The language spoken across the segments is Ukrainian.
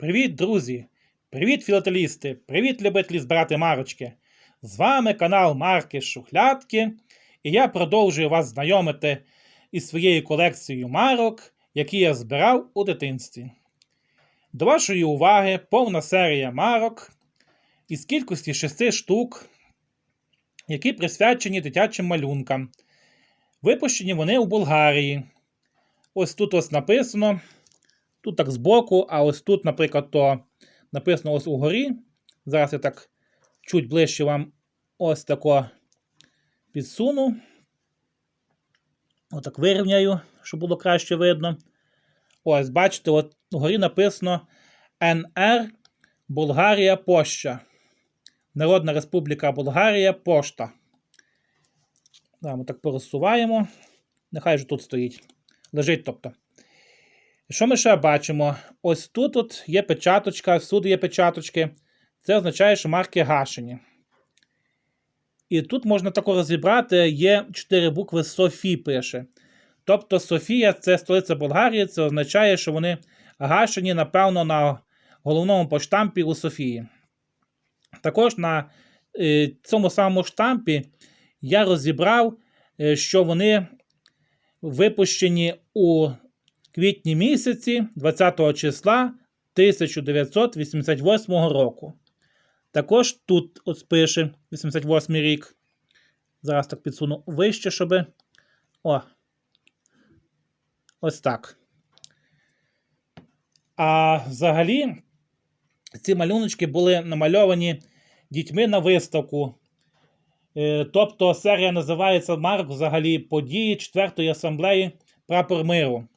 Привіт, друзі! Привіт, філателісти! Привіт, любителі збирати марочки! З вами канал Марки Шухлядки, і я продовжую вас знайомити із своєю колекцією марок, які я збирав у дитинстві. До вашої уваги повна серія марок із кількості 6 штук, які присвячені дитячим малюнкам. Випущені вони у Болгарії. Ось тут ось написано. Тут так збоку, а ось тут, наприклад, то написано ось угорі. Зараз я так чуть ближче вам ось тако підсуну. Отак вирівняю, щоб було краще видно. Ось, бачите, от угорі написано НР Болгарія Поща. Народна Республіка Болгарія Пошта. Да, ми так порозсуваємо. Нехай же тут стоїть. Лежить, тобто. Що ми ще бачимо? Ось тут от є печаточка, всюди є печаточки. Це означає, що марки гашені. І тут можна тако розібрати, є 4 букви Софі пише. Тобто Софія це столиця Болгарії, це означає, що вони гашені, напевно, на головному поштампі у Софії. Також на е, цьому самому штампі я розібрав, е, що вони випущені у квітні місяці 20 числа 1988 року. Також тут ось пише 88 рік. Зараз так підсуну вище, щоб. О. Ось так. А взагалі, ці малюночки були намальовані дітьми на виставку. Е, Тобто серія називається Марк взагалі події 4-ї асамблеї Прапор миру.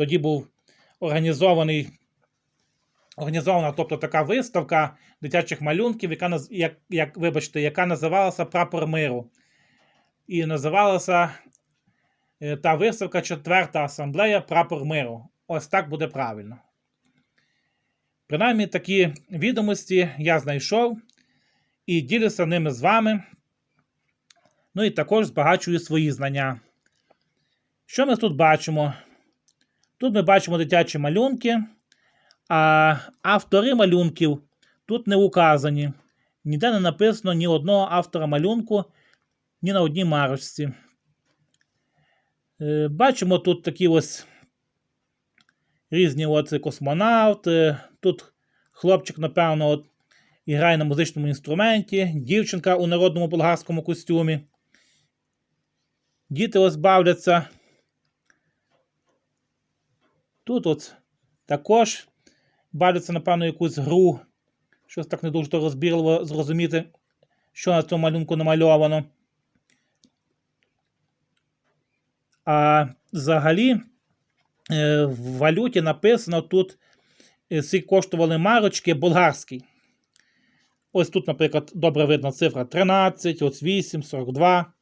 Тоді був організований, організована тобто, така виставка дитячих малюнків, яка, як, як, вибачте, яка називалася Прапор миру. І називалася е, та виставка Четверта асамблея Прапор миру. Ось так буде правильно. Принаймні такі відомості я знайшов і ділюся ними з вами. Ну і також збагачую свої знання. Що ми тут бачимо? Тут ми бачимо дитячі малюнки, а автори малюнків тут не указані. Ніде не написано ні одного автора малюнку, ні на одній марочці. Е, Бачимо тут такі ось різні от космонавти. Тут хлопчик, напевно, от, грає на музичному інструменті, дівчинка у народному болгарському костюмі. Діти ось бавляться. Тут от також бавляться, напевно, якусь гру. Щось так не дуже розбірливо зрозуміти, що на цьому малюнку намальовано. А взагалі е, в валюті написано тут, е, скільки коштували марочки болгарські. Ось тут, наприклад, добре видно цифра 13, ось 8, 42.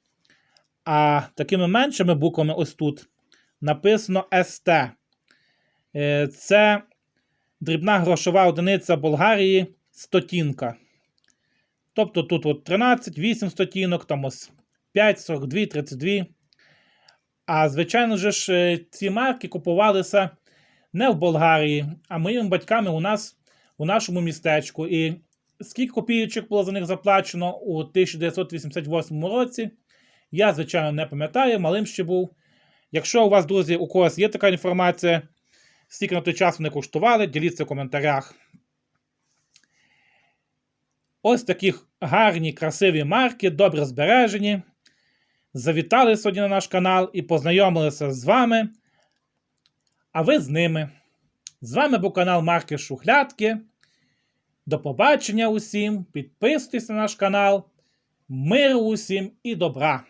А такими меншими буквами ось тут написано СТ. Е, Це дрібна грошова одиниця Болгарії стотінка. Тобто тут от 13, 8 стотінок, там ось 5, 42, 32. А звичайно ж, е, ці марки купувалися не в Болгарії, а моїми батьками у нас у нашому містечку. І скільки копійочок було за них заплачено у 1988 році, я, звичайно, не пам'ятаю, малим ще був. Якщо у вас, друзі, у когось є така інформація, скільки на той час вони коштували, діліться в коментарях. Ось такі гарні, красиві марки, добре збережені. Завітали сьогодні на наш канал і познайомилися з вами. А ви з ними. З вами був канал Марки Шухлядки. До побачення усім. Підписуйтесь на наш канал. Миру усім і добра!